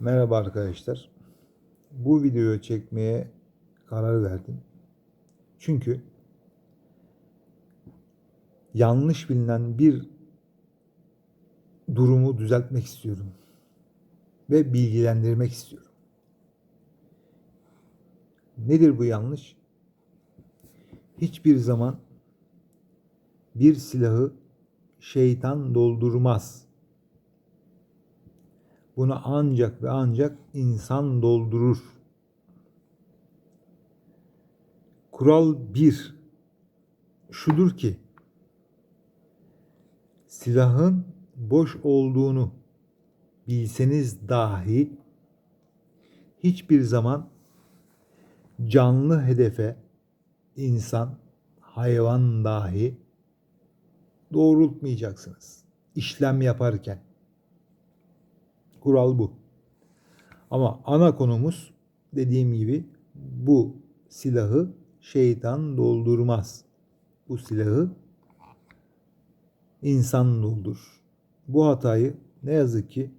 Merhaba arkadaşlar. Bu videoyu çekmeye karar verdim. Çünkü yanlış bilinen bir durumu düzeltmek istiyorum ve bilgilendirmek istiyorum. Nedir bu yanlış? Hiçbir zaman bir silahı şeytan doldurmaz. Bunu ancak ve ancak insan doldurur. Kural 1 şudur ki silahın boş olduğunu bilseniz dahi hiçbir zaman canlı hedefe insan, hayvan dahi doğrultmayacaksınız. İşlem yaparken. Kural bu. Ama ana konumuz dediğim gibi bu silahı şeytan doldurmaz. Bu silahı insan doldurur. Bu hatayı ne yazık ki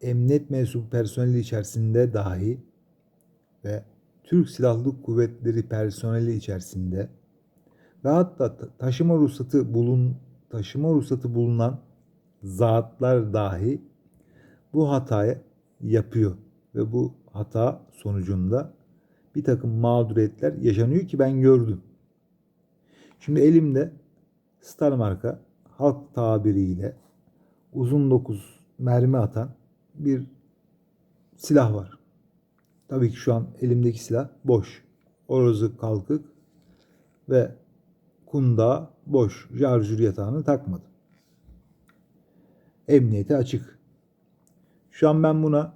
emniyet mensubu personeli içerisinde dahi ve Türk Silahlı Kuvvetleri personeli içerisinde ve hatta taşıma ruhsatı bulun taşıma ruhsatı bulunan zatlar dahi bu hatayı yapıyor ve bu hata sonucunda bir takım mağduriyetler yaşanıyor ki ben gördüm. Şimdi elimde Star marka halk tabiriyle uzun dokuz mermi atan bir silah var. Tabii ki şu an elimdeki silah boş. Orozu kalkık ve kunda boş. Jarjür yatağını takmadım. Emniyete açık. Şu an ben buna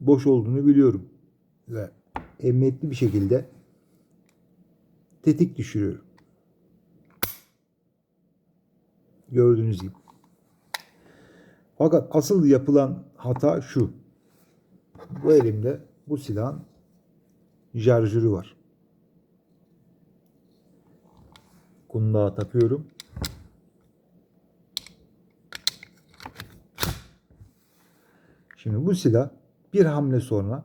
boş olduğunu biliyorum. Ve emniyetli bir şekilde tetik düşürüyorum. Gördüğünüz gibi. Fakat asıl yapılan hata şu. Bu elimde bu silahın şarjörü var. Kundağa takıyorum. Şimdi bu silah bir hamle sonra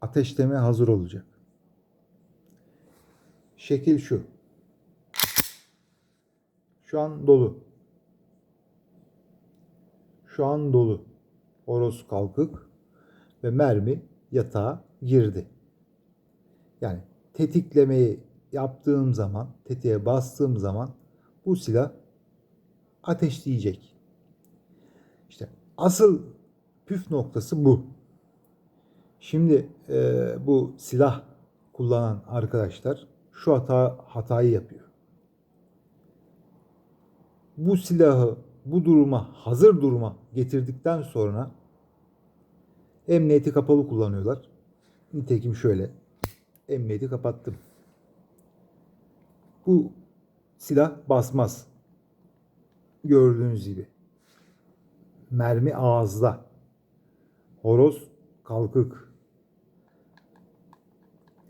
ateşleme hazır olacak. Şekil şu. Şu an dolu. Şu an dolu. Oros kalkık ve mermi yatağa girdi. Yani tetiklemeyi yaptığım zaman, tetiğe bastığım zaman bu silah ateşleyecek. İşte asıl püf noktası bu. Şimdi e, bu silah kullanan arkadaşlar şu hata hatayı yapıyor. Bu silahı bu duruma, hazır duruma getirdikten sonra emniyeti kapalı kullanıyorlar. Nitekim şöyle. Emniyeti kapattım. Bu silah basmaz. Gördüğünüz gibi. Mermi ağızda. Horoz kalkık.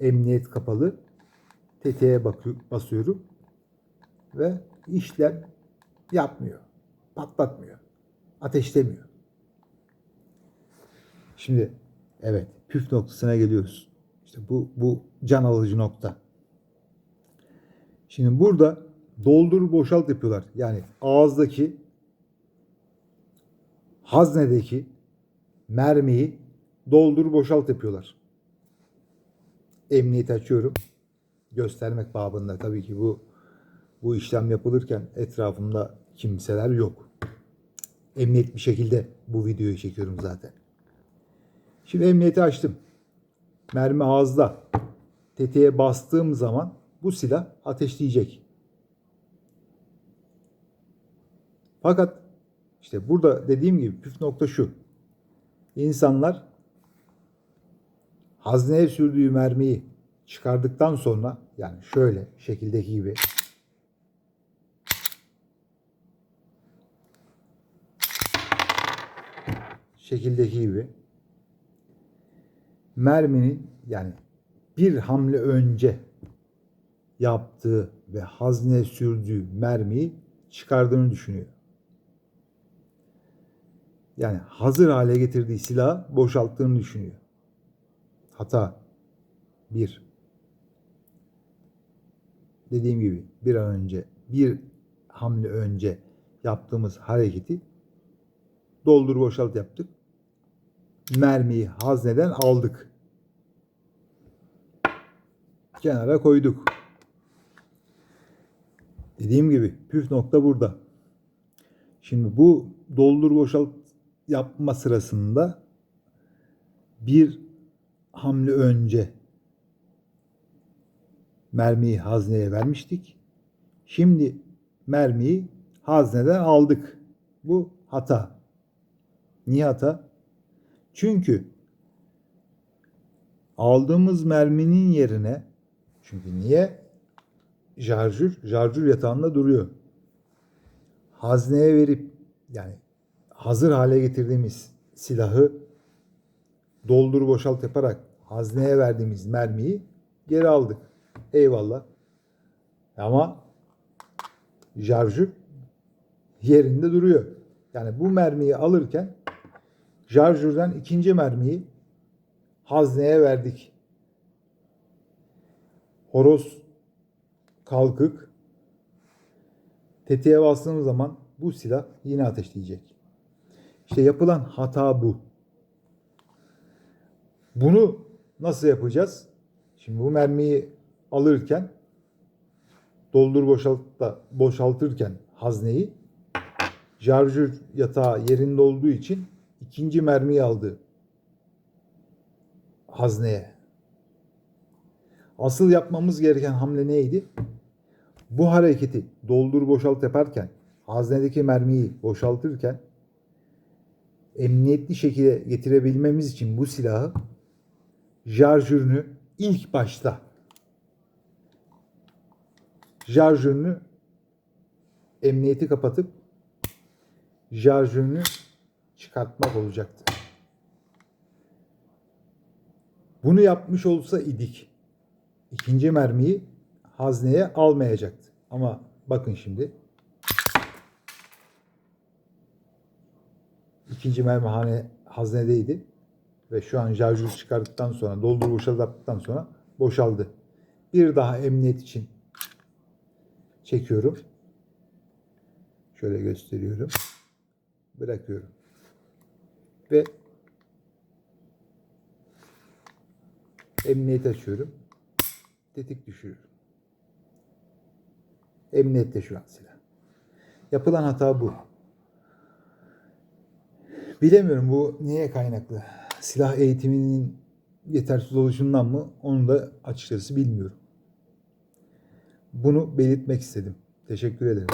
Emniyet kapalı. Tetiğe basıyorum. Ve işlem yapmıyor. Patlatmıyor. Ateşlemiyor. Şimdi evet püf noktasına geliyoruz. İşte bu bu can alıcı nokta. Şimdi burada doldur boşalt yapıyorlar. Yani ağızdaki haznedeki mermiyi doldur boşalt yapıyorlar. Emniyet açıyorum. Göstermek babında tabii ki bu bu işlem yapılırken etrafımda kimseler yok. Emniyet bir şekilde bu videoyu çekiyorum zaten. Şimdi emniyeti açtım. Mermi ağızda. Tetiğe bastığım zaman bu silah ateşleyecek. Fakat işte burada dediğim gibi püf nokta şu. İnsanlar hazneye sürdüğü mermiyi çıkardıktan sonra yani şöyle şekildeki gibi şekildeki gibi merminin yani bir hamle önce yaptığı ve hazne sürdüğü mermiyi çıkardığını düşünüyor. Yani hazır hale getirdiği silahı boşalttığını düşünüyor. Hata. Bir. Dediğim gibi bir an önce, bir hamle önce yaptığımız hareketi doldur boşalt yaptık. Mermiyi hazneden aldık. Kenara koyduk. Dediğim gibi püf nokta burada. Şimdi bu doldur boşalt yapma sırasında bir hamle önce mermiyi hazneye vermiştik. Şimdi mermiyi hazneden aldık. Bu hata. Niye hata? Çünkü aldığımız merminin yerine çünkü niye? Jarjür, jarjür yatağında duruyor. Hazneye verip yani hazır hale getirdiğimiz silahı doldur boşalt yaparak hazneye verdiğimiz mermiyi geri aldık. Eyvallah. Ama jarjür yerinde duruyor. Yani bu mermiyi alırken jarjürden ikinci mermiyi hazneye verdik. Horoz kalkık. Tetiğe bastığımız zaman bu silah yine ateşleyecek. İşte yapılan hata bu. Bunu nasıl yapacağız? Şimdi bu mermiyi alırken doldur boşalt da boşaltırken hazneyi jarjür yatağı yerinde olduğu için ikinci mermiyi aldı hazneye. Asıl yapmamız gereken hamle neydi? Bu hareketi doldur boşalt yaparken haznedeki mermiyi boşaltırken emniyetli şekilde getirebilmemiz için bu silahı jarjürünü ilk başta jarjürünü emniyeti kapatıp jarjürünü çıkartmak olacaktı. Bunu yapmış olsa idik ikinci mermiyi hazneye almayacaktı. Ama bakın şimdi ikinci mermi hane, haznedeydi ve şu an jarjür çıkarttıktan sonra doldur boşalt yaptıktan sonra boşaldı. Bir daha emniyet için çekiyorum. Şöyle gösteriyorum. Bırakıyorum. Ve emniyet açıyorum. Tetik düşürüyorum. Emniyette şu an silah. Yapılan hata bu. Bilemiyorum bu niye kaynaklı. Silah eğitiminin yetersiz oluşundan mı onu da açıkçası bilmiyorum. Bunu belirtmek istedim. Teşekkür ederim.